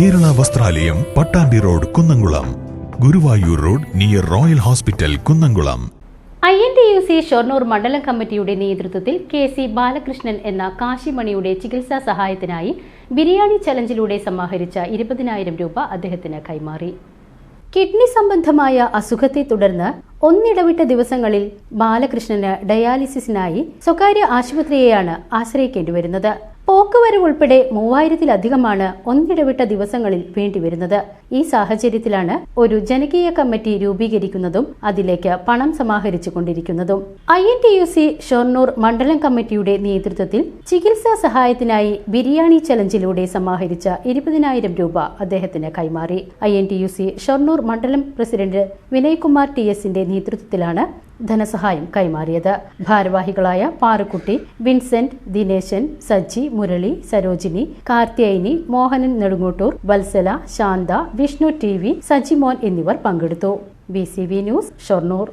ദേവാലയം Pattambi road Kunnamkulam. Guruvayur road near royal hospital Kunnamkulam. I N T U C Shoranur മണ്ഡലം കമ്മിറ്റിയുടെ നേതൃത്വത്തിൽ K C Balakrishnan എന്ന കാശിമണിയുടെ ചികിത്സാ സഹായത്തിനായി ബിരിയാണി ചലഞ്ചിലൂടെ സമാഹരിച്ച ഇരുപതിനായിരം രൂപ അദ്ദേഹത്തിന് കൈമാറി. കിഡ്നി സംബന്ധമായ അസുഖത്തെ തുടർന്ന് ഒന്നിടവിട്ട ദിവസങ്ങളിൽ ബാലകൃഷ്ണന് ഡയാലിസിസിനായി സ്വകാര്യ ആശുപത്രിയെയാണ് ആശ്രയിക്കേണ്ടി വരുന്നത് പോക്കുവരവ് ഉൾപ്പെടെ മൂവായിരത്തിലധികമാണ് ഒന്നിടവിട്ട ദിവസങ്ങളിൽ വേണ്ടിവരുന്നത്. ഈ സാഹചര്യത്തിലാണ് ഒരു ജനകീയ കമ്മിറ്റി രൂപീകരിക്കുന്നതും അതിലേക്ക് പണം സമാഹരിച്ചു കൊണ്ടിരിക്കുന്നതും I N T U C Shoranur മണ്ഡലം കമ്മിറ്റിയുടെ നേതൃത്വത്തിൽ ചികിത്സാ സഹായത്തിനായി ബിരിയാണി ചലഞ്ചിലൂടെ സമാഹരിച്ച ഇരുപതിനായിരം രൂപ അദ്ദേഹത്തിന് കൈമാറി. I N T U C Shoranur മണ്ഡലം പ്രസിഡന്റ് വിനയ്കുമാർ ടി എസിന്റെ നേതൃത്വത്തിലാണ് ധനസഹായം കൈമാറിയത്. ഭാരവാഹികളായ Parukkutty Vincent Dineshan Saji Murali Sarojini Karthiyayini Mohanan Nedungottur Vatsala Shantha Vishnu T V Sajimon എന്നിവർ പങ്കെടുത്തു. B C V news Shoranur.